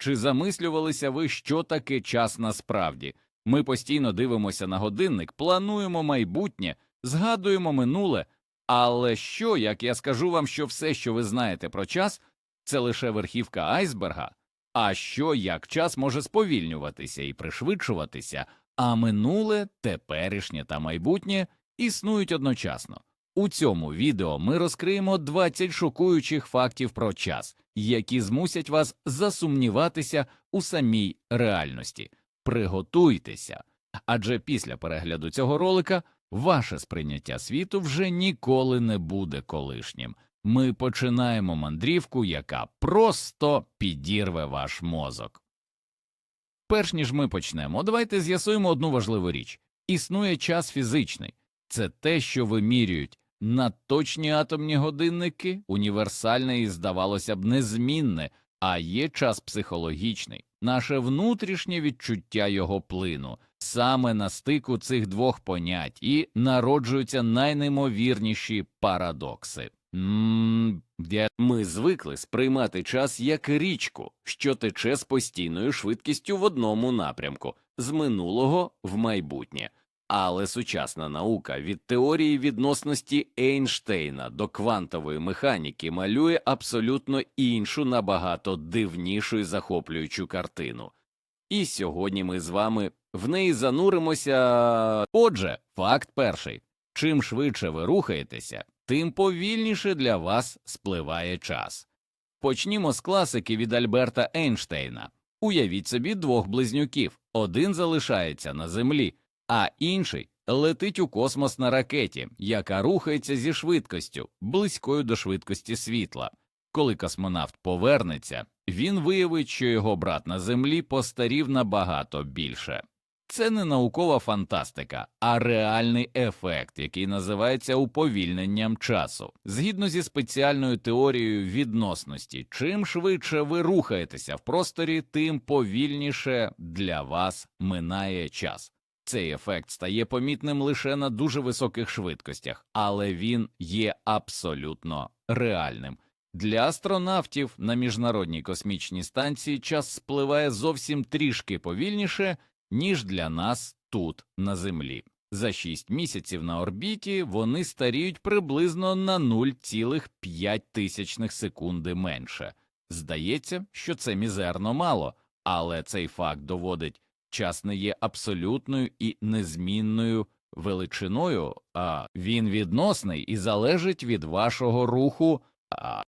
Чи замислювалися ви, що таке час насправді? Ми постійно дивимося на годинник, плануємо майбутнє, згадуємо минуле. Але що, як я скажу вам, що все, що ви знаєте про час, це лише верхівка айсберга? А що, як час може сповільнюватися і пришвидшуватися, а минуле, теперішнє та майбутнє існують одночасно? У цьому відео ми розкриємо 20 шокуючих фактів про час, які змусять вас засумніватися у самій реальності. Приготуйтеся, адже після перегляду цього ролика ваше сприйняття світу вже ніколи не буде колишнім. Ми починаємо мандрівку, яка просто підірве ваш мозок. Перш ніж ми почнемо, давайте з'ясуємо одну важливу річ існує час фізичний, це те, що вимірюють надточні атомні годинники, універсальне і, здавалося б, незмінне, а є час психологічний, наше внутрішнє відчуття його плину. Саме на стику цих двох понять і народжуються найнеймовірніші парадокси. Ми звикли сприймати час як річку, що тече з постійною швидкістю в одному напрямку з минулого в майбутнє. Але сучасна наука від теорії відносності Ейнштейна до квантової механіки малює абсолютно іншу, набагато дивнішу і захоплюючу картину. І сьогодні ми з вами в неї зануримося. Отже, факт перший чим швидше ви рухаєтеся, тим повільніше для вас спливає час. Почнімо з класики від Альберта Ейнштейна. Уявіть собі двох близнюків один залишається на землі, а інший летить у космос на ракеті, яка рухається зі швидкістю, близькою до швидкості світла. Коли космонавт повернеться, він виявить, що його брат на землі постарів набагато більше. Це не наукова фантастика, а реальний ефект, який називається уповільненням часу. Згідно зі спеціальною теорією відносності, чим швидше ви рухаєтеся в просторі, тим повільніше для вас минає час. Цей ефект стає помітним лише на дуже високих швидкостях, але він є абсолютно реальним. Для астронавтів на міжнародній космічній станції час спливає зовсім трішки повільніше, ніж для нас тут, на Землі. За 6 місяців на орбіті вони старіють приблизно на 0,5 секунди менше. Здається, що це мізерно мало, але цей факт доводить, час не є абсолютною і незмінною величиною, а він відносний і залежить від вашого руху.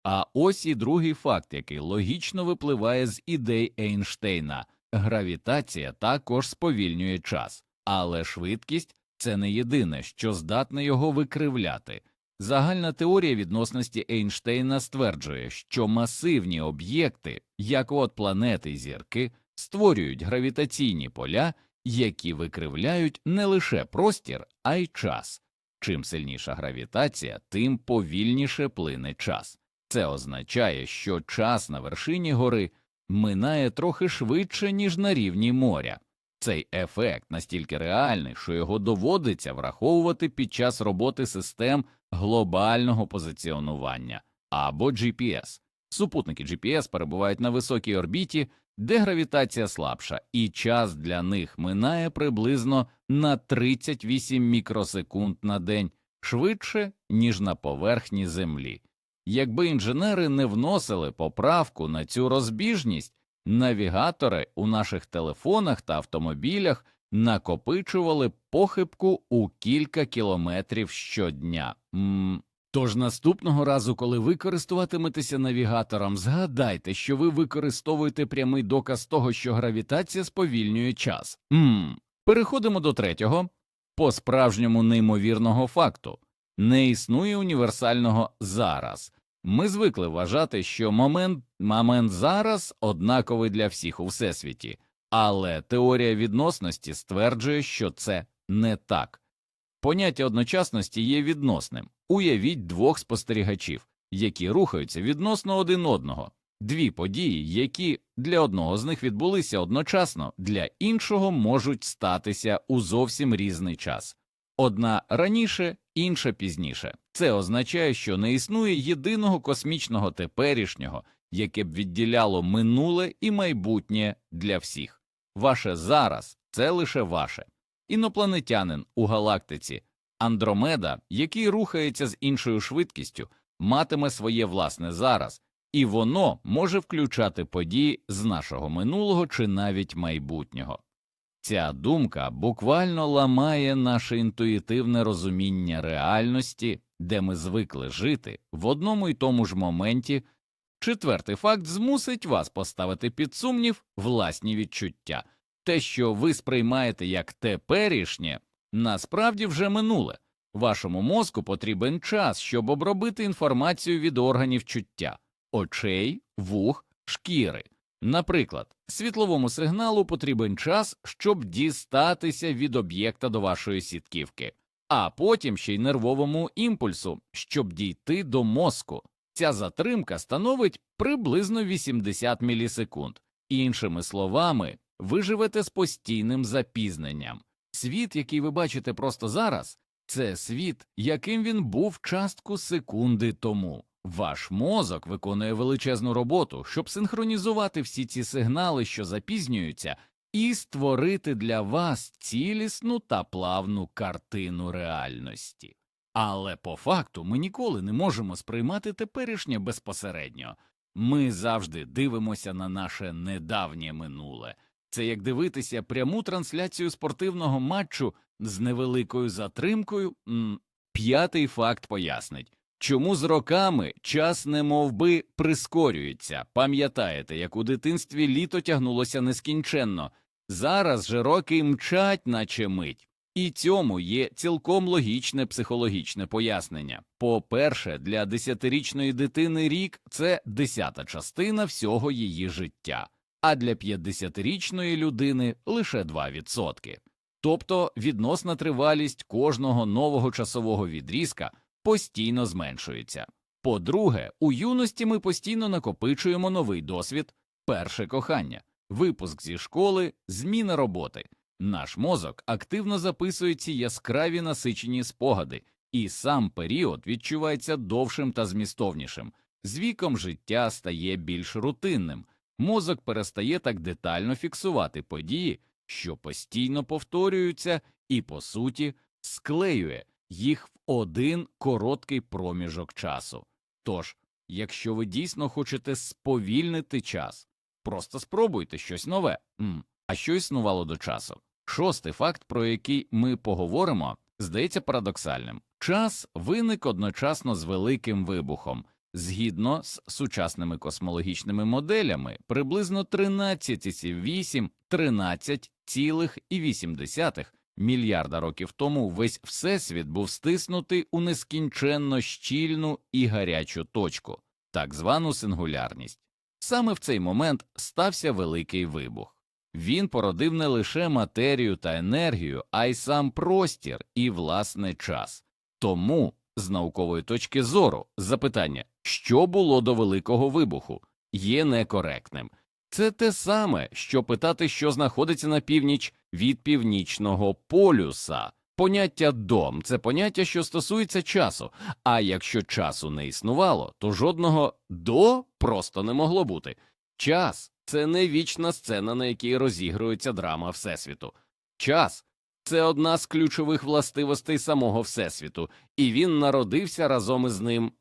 А, ось і другий факт, який логічно випливає з ідей Ейнштейна гравітація також сповільнює час, але швидкість це не єдине, що здатне його викривляти. Загальна теорія відносності Ейнштейна стверджує, що масивні об'єкти, як от планети й зірки, створюють гравітаційні поля, які викривляють не лише простір, а й час. Чим сильніша гравітація, тим повільніше плине час. Це означає, що час на вершині гори минає трохи швидше, ніж на рівні моря. Цей ефект настільки реальний, що його доводиться враховувати під час роботи систем глобального позиціонування або GPS. Супутники GPS перебувають на високій орбіті, де гравітація слабша, і час для них минає приблизно на 38 мікросекунд на день швидше, ніж на поверхні Землі. Якби інженери не вносили поправку на цю розбіжність, навігатори у наших телефонах та автомобілях накопичували похибку у кілька кілометрів щодня. М Тож наступного разу, коли ви користуватиметеся навігатором, згадайте, що ви використовуєте прямий доказ того, що гравітація сповільнює час. М Переходимо до третього, по справжньому неймовірного факту не існує універсального зараз. Ми звикли вважати, що момент, момент зараз однаковий для всіх у всесвіті, але теорія відносності стверджує, що це не так. Поняття одночасності є відносним. Уявіть двох спостерігачів, які рухаються відносно один одного, дві події, які для одного з них відбулися одночасно, для іншого можуть статися у зовсім різний час. Одна раніше, інша пізніше. Це означає, що не існує єдиного космічного теперішнього, яке б відділяло минуле і майбутнє для всіх. Ваше зараз це лише ваше. Інопланетянин у галактиці Андромеда, який рухається з іншою швидкістю, матиме своє власне зараз, і воно може включати події з нашого минулого чи навіть майбутнього. Ця думка буквально ламає наше інтуїтивне розуміння реальності, де ми звикли жити в одному й тому ж моменті. Четвертий факт змусить вас поставити під сумнів власні відчуття. Те, що ви сприймаєте як теперішнє, насправді вже минуле. Вашому мозку потрібен час, щоб обробити інформацію від органів чуття очей, вух, шкіри. Наприклад, світловому сигналу потрібен час, щоб дістатися від об'єкта до вашої сітківки, а потім ще й нервовому імпульсу, щоб дійти до мозку. Ця затримка становить приблизно 80 мілісекунд. Іншими словами, ви живете з постійним запізненням. Світ, який ви бачите просто зараз, це світ, яким він був частку секунди тому. Ваш мозок виконує величезну роботу, щоб синхронізувати всі ці сигнали, що запізнюються, і створити для вас цілісну та плавну картину реальності. Але по факту ми ніколи не можемо сприймати теперішнє безпосередньо. Ми завжди дивимося на наше недавнє минуле. Це як дивитися пряму трансляцію спортивного матчу з невеликою затримкою. П'ятий факт пояснить. Чому з роками час немовби прискорюється? Пам'ятаєте, як у дитинстві літо тягнулося нескінченно, зараз же роки мчать, наче мить. І цьому є цілком логічне психологічне пояснення. По-перше, для десятирічної дитини рік це десята частина всього її життя, а для 50-річної людини лише 2%. Тобто відносна тривалість кожного нового часового відрізка постійно зменшується. По-друге, у юності ми постійно накопичуємо новий досвід, перше кохання, випуск зі школи, зміна роботи. Наш мозок активно записує ці яскраві насичені спогади, і сам період відчувається довшим та змістовнішим. З віком життя стає більш рутинним, мозок перестає так детально фіксувати події, що постійно повторюються, і, по суті, склеює їх в один короткий проміжок часу. Тож, якщо ви дійсно хочете сповільнити час, просто спробуйте щось нове. А що існувало до часу? Шостий факт, про який ми поговоримо, здається парадоксальним. Час виник одночасно з великим вибухом. Згідно з сучасними космологічними моделями, приблизно 13,8 13,8 мільярда років тому весь всесвіт був стиснутий у нескінченно щільну і гарячу точку, так звану сингулярність. Саме в цей момент стався великий вибух. Він породив не лише матерію та енергію, а й сам простір і власне час. Тому, з наукової точки зору, запитання, що було до великого вибуху, є некоректним. Це те саме, що питати, що знаходиться на північ від північного полюса. Поняття дом це поняття, що стосується часу. А якщо часу не існувало, то жодного до просто не могло бути. Час це не вічна сцена, на якій розігрується драма Всесвіту. Час це одна з ключових властивостей самого Всесвіту, і він народився разом із ним.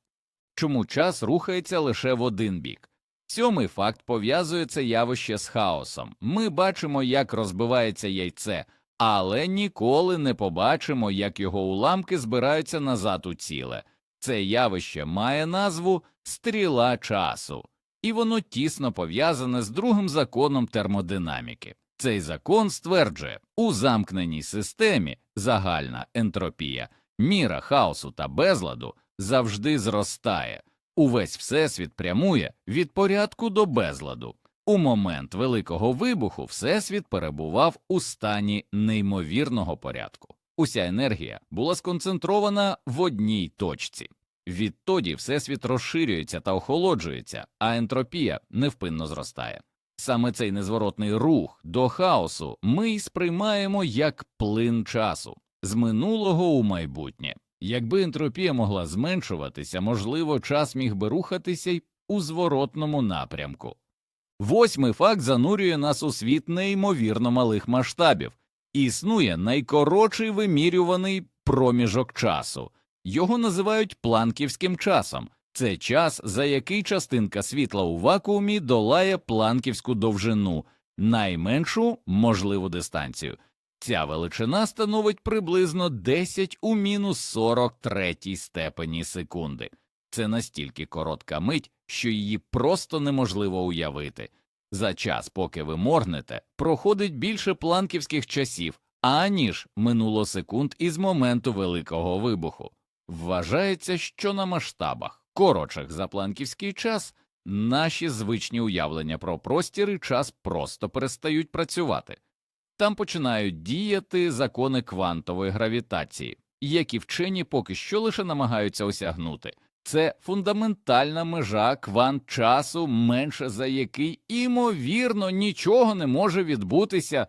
Чому час рухається лише в один бік? Сьомий факт пов'язує це явище з хаосом. Ми бачимо, як розбивається яйце, але ніколи не побачимо, як його уламки збираються назад у ціле. Це явище має назву стріла часу, і воно тісно пов'язане з другим законом термодинаміки. Цей закон стверджує, у замкненій системі загальна ентропія, міра хаосу та безладу завжди зростає. Увесь всесвіт прямує від порядку до безладу. У момент великого вибуху всесвіт перебував у стані неймовірного порядку. Уся енергія була сконцентрована в одній точці. Відтоді всесвіт розширюється та охолоджується, а ентропія невпинно зростає. Саме цей незворотний рух до хаосу ми й сприймаємо як плин часу з минулого у майбутнє. Якби ентропія могла зменшуватися, можливо, час міг би рухатися й у зворотному напрямку. Восьмий факт занурює нас у світ неймовірно малих масштабів. Існує найкоротший вимірюваний проміжок часу. Його називають планківським часом. Це час, за який частинка світла у вакуумі долає планківську довжину, найменшу можливу дистанцію. Ця величина становить приблизно 10 у мінус 43 степені секунди. Це настільки коротка мить, що її просто неможливо уявити. За час, поки ви моргнете, проходить більше планківських часів, аніж минуло секунд із моменту великого вибуху. Вважається, що на масштабах, коротших за планківський час, наші звичні уявлення про простір і час просто перестають працювати. Там починають діяти закони квантової гравітації, які вчені поки що лише намагаються осягнути. Це фундаментальна межа квант часу, менше за який, імовірно, нічого не може відбутися.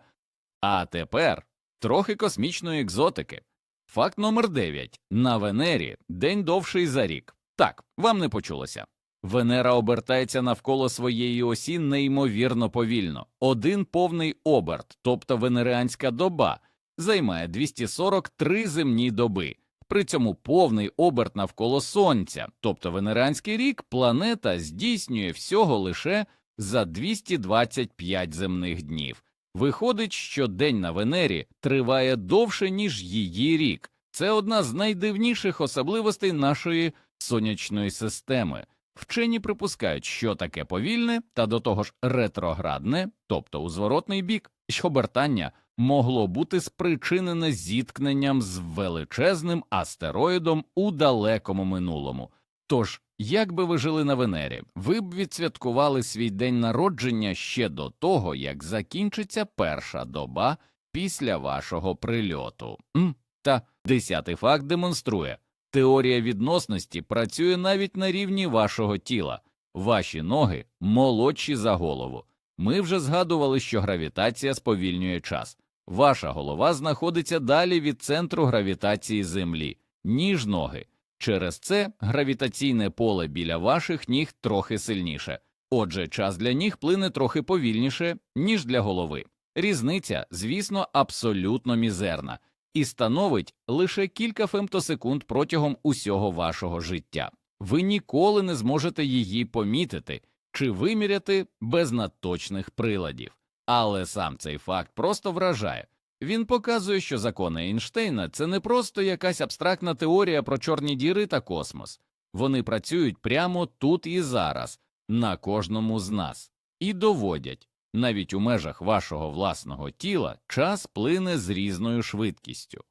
А тепер трохи космічної екзотики. Факт номер 9. На Венері день довший за рік. Так, вам не почулося. Венера обертається навколо своєї осі неймовірно повільно. Один повний оберт, тобто венеріанська доба, займає 243 земні доби. При цьому повний оберт навколо Сонця, тобто венеранський рік, планета здійснює всього лише за 225 земних днів. Виходить, що день на Венері триває довше, ніж її рік. Це одна з найдивніших особливостей нашої сонячної системи. Вчені припускають, що таке повільне та до того ж ретроградне, тобто у зворотний бік, що обертання могло бути спричинене зіткненням з величезним астероїдом у далекому минулому. Тож, як би ви жили на Венері, ви б відсвяткували свій день народження ще до того, як закінчиться перша доба після вашого прильоту. М? Та десятий факт демонструє. Теорія відносності працює навіть на рівні вашого тіла. Ваші ноги молодші за голову. Ми вже згадували, що гравітація сповільнює час. Ваша голова знаходиться далі від центру гравітації Землі, ніж ноги. Через це гравітаційне поле біля ваших ніг трохи сильніше. Отже, час для ніг плине трохи повільніше, ніж для голови. Різниця, звісно, абсолютно мізерна і становить лише кілька фемтосекунд протягом усього вашого життя. Ви ніколи не зможете її помітити чи виміряти без надточних приладів. Але сам цей факт просто вражає. Він показує, що закони Ейнштейна це не просто якась абстрактна теорія про чорні діри та космос. Вони працюють прямо тут і зараз, на кожному з нас, і доводять, навіть у межах вашого власного тіла час плине з різною швидкістю.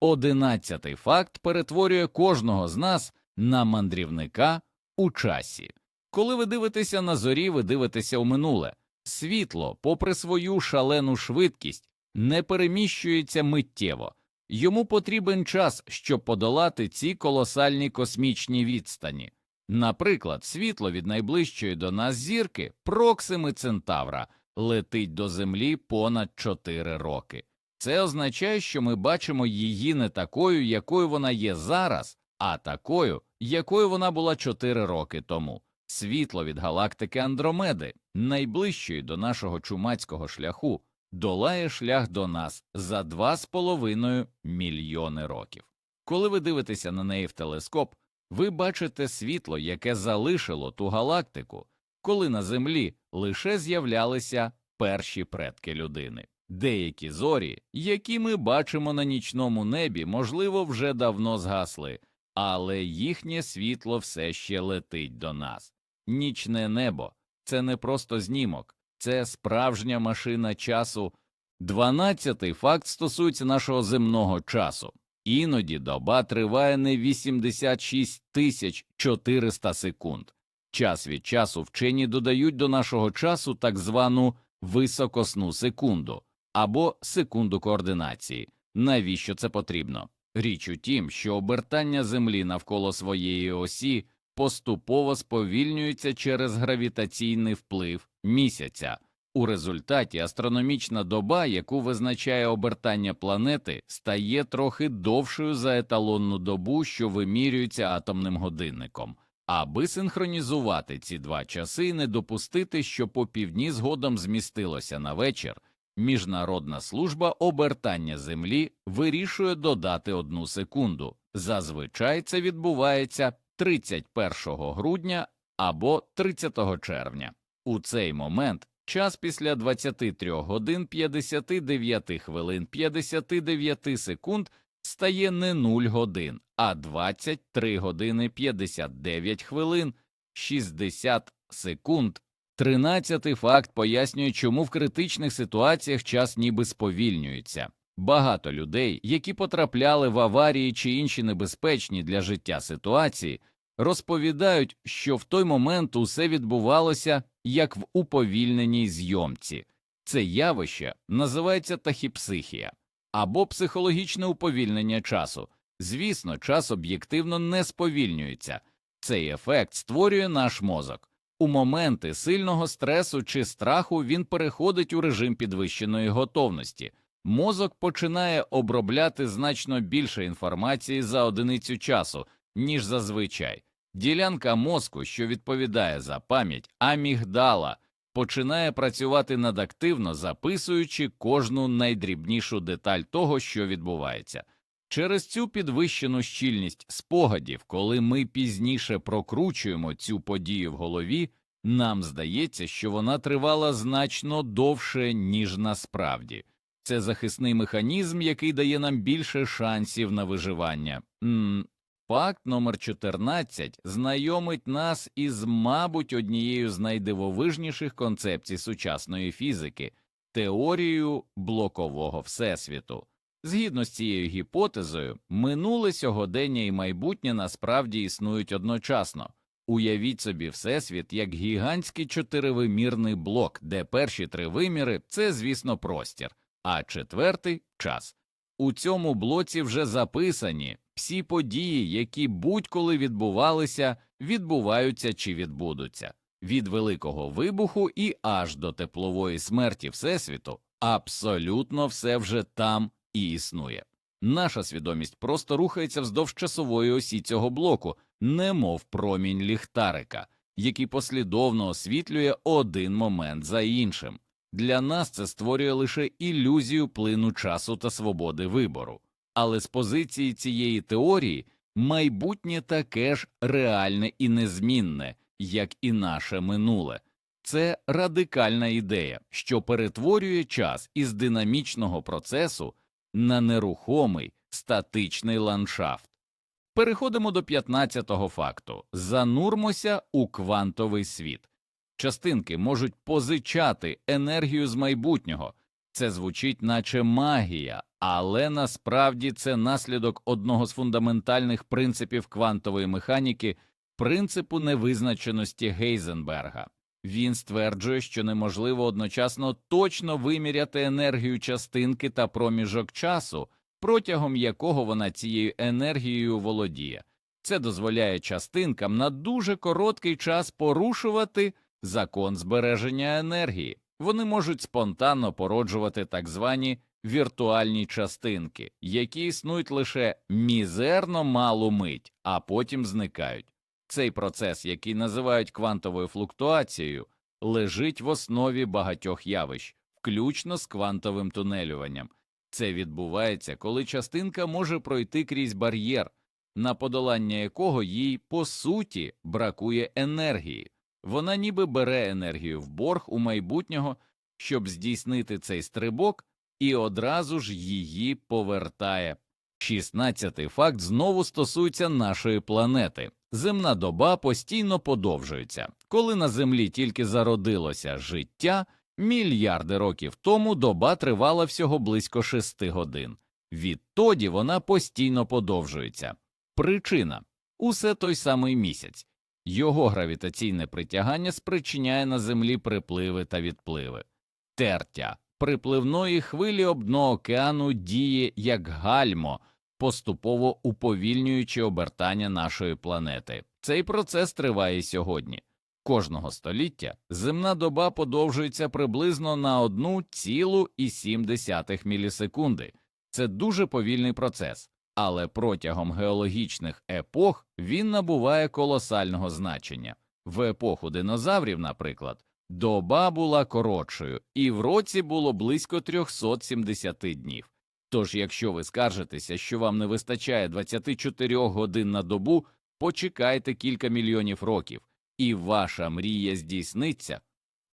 Одинадцятий факт перетворює кожного з нас на мандрівника у часі. Коли ви дивитеся на зорі, ви дивитеся у минуле. Світло, попри свою шалену швидкість, не переміщується миттєво. Йому потрібен час, щоб подолати ці колосальні космічні відстані. Наприклад, світло від найближчої до нас зірки Проксими Центавра летить до Землі понад 4 роки. Це означає, що ми бачимо її не такою, якою вона є зараз, а такою, якою вона була 4 роки тому. Світло від галактики Андромеди, найближчої до нашого чумацького шляху, долає шлях до нас за 2,5 мільйони років. Коли ви дивитеся на неї в телескоп, ви бачите світло, яке залишило ту галактику, коли на Землі лише з'являлися перші предки людини. Деякі зорі, які ми бачимо на нічному небі, можливо, вже давно згасли, але їхнє світло все ще летить до нас. Нічне небо це не просто знімок, це справжня машина часу. Дванадцятий факт стосується нашого земного часу. Іноді доба триває не 86 тисяч 400 секунд. Час від часу вчені додають до нашого часу так звану високосну секунду або секунду координації. Навіщо це потрібно? Річ у тім, що обертання Землі навколо своєї осі поступово сповільнюється через гравітаційний вплив місяця. У результаті астрономічна доба, яку визначає обертання планети, стає трохи довшою за еталонну добу, що вимірюється атомним годинником. Аби синхронізувати ці два часи і не допустити, що по півдні згодом змістилося на вечір, Міжнародна служба обертання Землі вирішує додати одну секунду. Зазвичай це відбувається 31 грудня або 30 червня. У цей момент час після 23 годин 59 хвилин 59 секунд стає не 0 годин, а 23 години 59 хвилин 60 секунд. Тринадцятий факт пояснює, чому в критичних ситуаціях час ніби сповільнюється. Багато людей, які потрапляли в аварії чи інші небезпечні для життя ситуації, розповідають, що в той момент усе відбувалося як в уповільненій зйомці. Це явище називається тахіпсихія або психологічне уповільнення часу. Звісно, час об'єктивно не сповільнюється. Цей ефект створює наш мозок. У моменти сильного стресу чи страху він переходить у режим підвищеної готовності. Мозок починає обробляти значно більше інформації за одиницю часу, ніж зазвичай. Ділянка мозку, що відповідає за пам'ять, амігдала, починає працювати надактивно, записуючи кожну найдрібнішу деталь того, що відбувається. Через цю підвищену щільність спогадів, коли ми пізніше прокручуємо цю подію в голові, нам здається, що вона тривала значно довше, ніж насправді. Це захисний механізм, який дає нам більше шансів на виживання. М Факт номер 14 знайомить нас із, мабуть, однією з найдивовижніших концепцій сучасної фізики теорією блокового всесвіту. Згідно з цією гіпотезою, минуле сьогодення і майбутнє насправді існують одночасно. Уявіть собі всесвіт як гігантський чотиривимірний блок, де перші три виміри це, звісно, простір, а четвертий час. У цьому блоці вже записані всі події, які будь-коли відбувалися, відбуваються чи відбудуться. Від великого вибуху і аж до теплової смерті Всесвіту абсолютно все вже там і існує. Наша свідомість просто рухається вздовж часової осі цього блоку, немов промінь ліхтарика, який послідовно освітлює один момент за іншим. Для нас це створює лише ілюзію плину часу та свободи вибору. Але з позиції цієї теорії майбутнє таке ж реальне і незмінне, як і наше минуле. Це радикальна ідея, що перетворює час із динамічного процесу на нерухомий статичний ландшафт. Переходимо до 15-го факту занурмося у квантовий світ. Частинки можуть позичати енергію з майбутнього. Це звучить, наче магія, але насправді це наслідок одного з фундаментальних принципів квантової механіки принципу невизначеності Гейзенберга. Він стверджує, що неможливо одночасно точно виміряти енергію частинки та проміжок часу, протягом якого вона цією енергією володіє. Це дозволяє частинкам на дуже короткий час порушувати закон збереження енергії. Вони можуть спонтанно породжувати так звані віртуальні частинки, які існують лише мізерно малу мить, а потім зникають. Цей процес, який називають квантовою флуктуацією, лежить в основі багатьох явищ, включно з квантовим тунелюванням. Це відбувається, коли частинка може пройти крізь бар'єр, на подолання якого їй по суті бракує енергії. Вона ніби бере енергію в борг у майбутнього, щоб здійснити цей стрибок, і одразу ж її повертає. Шістнадцятий факт знову стосується нашої планети. Земна доба постійно подовжується. Коли на Землі тільки зародилося життя, мільярди років тому доба тривала всього близько шести годин. Відтоді вона постійно подовжується. Причина усе той самий місяць. Його гравітаційне притягання спричиняє на Землі припливи та відпливи. Тертя припливної хвилі об дно океану діє як гальмо, поступово уповільнюючи обертання нашої планети. Цей процес триває сьогодні. Кожного століття земна доба подовжується приблизно на 1,7 мілісекунди. Це дуже повільний процес, але протягом геологічних епох він набуває колосального значення. В епоху динозаврів, наприклад, доба була коротшою, і в році було близько 370 днів. Тож, якщо ви скаржитеся, що вам не вистачає 24 годин на добу, почекайте кілька мільйонів років, і ваша мрія здійсниться.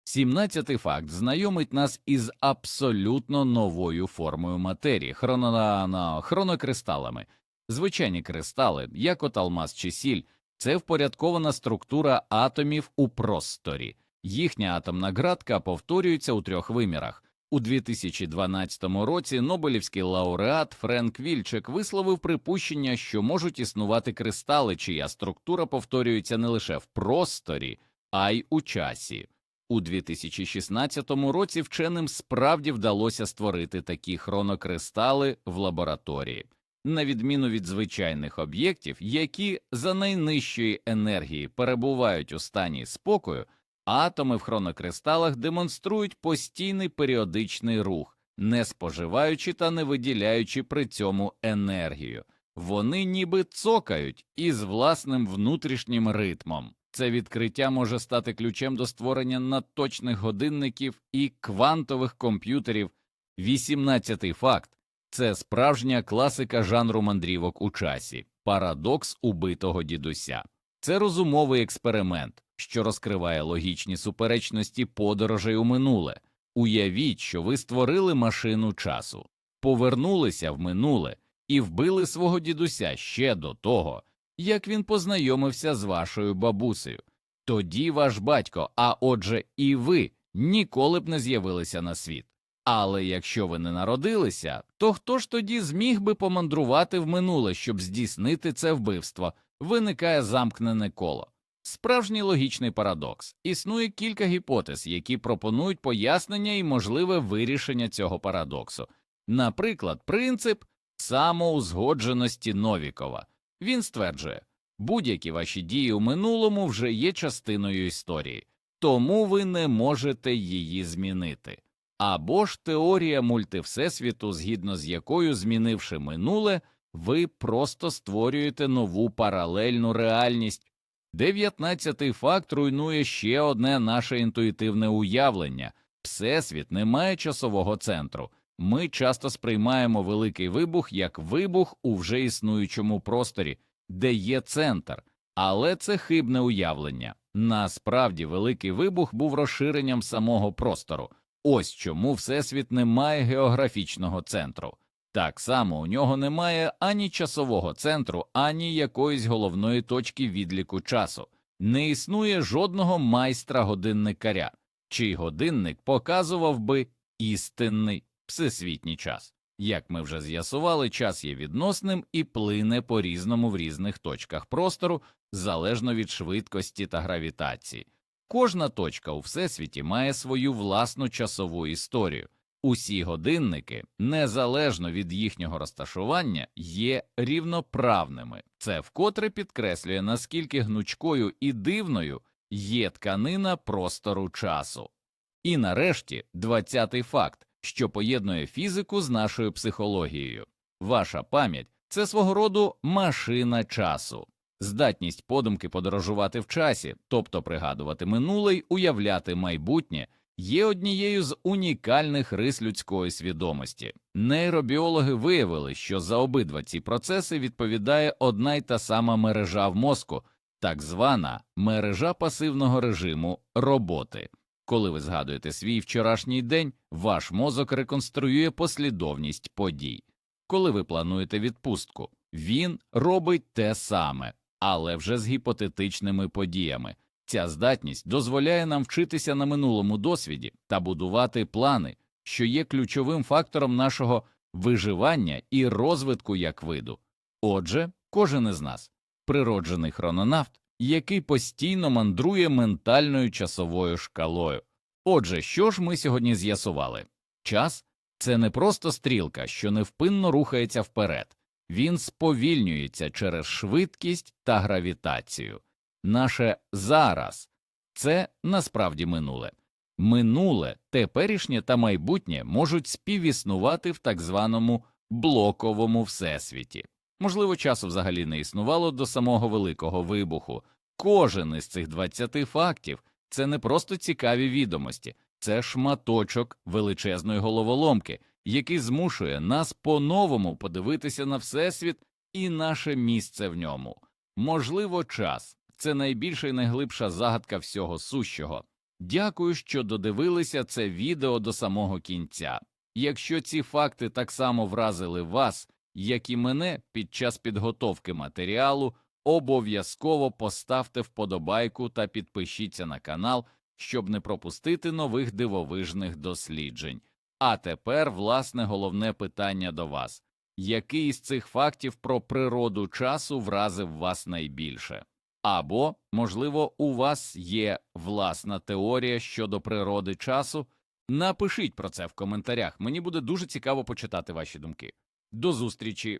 Сімнадцятий факт знайомить нас із абсолютно новою формою матерії хроно... хронокристалами. Звичайні кристали, як от алмаз чи сіль, це впорядкована структура атомів у просторі. Їхня атомна градка повторюється у трьох вимірах. У 2012 році Нобелівський лауреат Френк Вільчек висловив припущення, що можуть існувати кристали, чия структура повторюється не лише в просторі, а й у часі. У 2016 році вченим справді вдалося створити такі хронокристали в лабораторії, на відміну від звичайних об'єктів, які за найнижчої енергії перебувають у стані спокою. Атоми в хронокристалах демонструють постійний періодичний рух, не споживаючи та не виділяючи при цьому енергію. Вони ніби цокають із власним внутрішнім ритмом. Це відкриття може стати ключем до створення надточних годинників і квантових комп'ютерів. Вісімнадцятий факт це справжня класика жанру мандрівок у часі, парадокс убитого дідуся. Це розумовий експеримент, що розкриває логічні суперечності подорожей у минуле. Уявіть, що ви створили машину часу, повернулися в минуле і вбили свого дідуся ще до того, як він познайомився з вашою бабусею. Тоді ваш батько, а отже, і ви ніколи б не з'явилися на світ. Але якщо ви не народилися, то хто ж тоді зміг би помандрувати в минуле, щоб здійснити це вбивство? Виникає замкнене коло. Справжній логічний парадокс. Існує кілька гіпотез, які пропонують пояснення і можливе вирішення цього парадоксу. Наприклад, принцип самоузгодженості Новікова. Він стверджує, будь-які ваші дії у минулому вже є частиною історії, тому ви не можете її змінити. Або ж теорія мультивсесвіту, згідно з якою, змінивши минуле, ви просто створюєте нову паралельну реальність. Дев'ятнадцятий факт руйнує ще одне наше інтуїтивне уявлення Всесвіт не має часового центру. Ми часто сприймаємо великий вибух як вибух у вже існуючому просторі, де є центр, але це хибне уявлення. Насправді, великий вибух був розширенням самого простору. Ось чому Всесвіт не має географічного центру. Так само у нього немає ані часового центру, ані якоїсь головної точки відліку часу. Не існує жодного майстра годинникаря, чий годинник показував би істинний всесвітній час. Як ми вже з'ясували, час є відносним і плине по різному в різних точках простору, залежно від швидкості та гравітації. Кожна точка у всесвіті має свою власну часову історію. Усі годинники, незалежно від їхнього розташування, є рівноправними. Це вкотре підкреслює, наскільки гнучкою і дивною є тканина простору часу. І нарешті двадцятий факт, що поєднує фізику з нашою психологією. Ваша пам'ять це свого роду машина часу, здатність подумки подорожувати в часі, тобто пригадувати минуле й уявляти майбутнє є однією з унікальних рис людської свідомості. Нейробіологи виявили, що за обидва ці процеси відповідає одна й та сама мережа в мозку, так звана мережа пасивного режиму роботи. Коли ви згадуєте свій вчорашній день, ваш мозок реконструює послідовність подій. Коли ви плануєте відпустку, він робить те саме, але вже з гіпотетичними подіями. Ця здатність дозволяє нам вчитися на минулому досвіді та будувати плани, що є ключовим фактором нашого виживання і розвитку як виду. Отже, кожен із нас природжений хрононавт, який постійно мандрує ментальною часовою шкалою. Отже, що ж ми сьогодні з'ясували? Час це не просто стрілка, що невпинно рухається вперед, він сповільнюється через швидкість та гравітацію. Наше зараз це насправді минуле. Минуле, теперішнє та майбутнє можуть співіснувати в так званому блоковому всесвіті. Можливо, часу взагалі не існувало до самого великого вибуху. Кожен із цих 20 фактів це не просто цікаві відомості, це шматочок величезної головоломки, який змушує нас по-новому подивитися на всесвіт і наше місце в ньому. Можливо, час це найбільша і найглибша загадка всього сущого. Дякую, що додивилися це відео до самого кінця. Якщо ці факти так само вразили вас, як і мене під час підготовки матеріалу, обов'язково поставте вподобайку та підпишіться на канал, щоб не пропустити нових дивовижних досліджень. А тепер, власне, головне питання до вас який із цих фактів про природу часу вразив вас найбільше? Або, можливо, у вас є власна теорія щодо природи часу? Напишіть про це в коментарях. Мені буде дуже цікаво почитати ваші думки. До зустрічі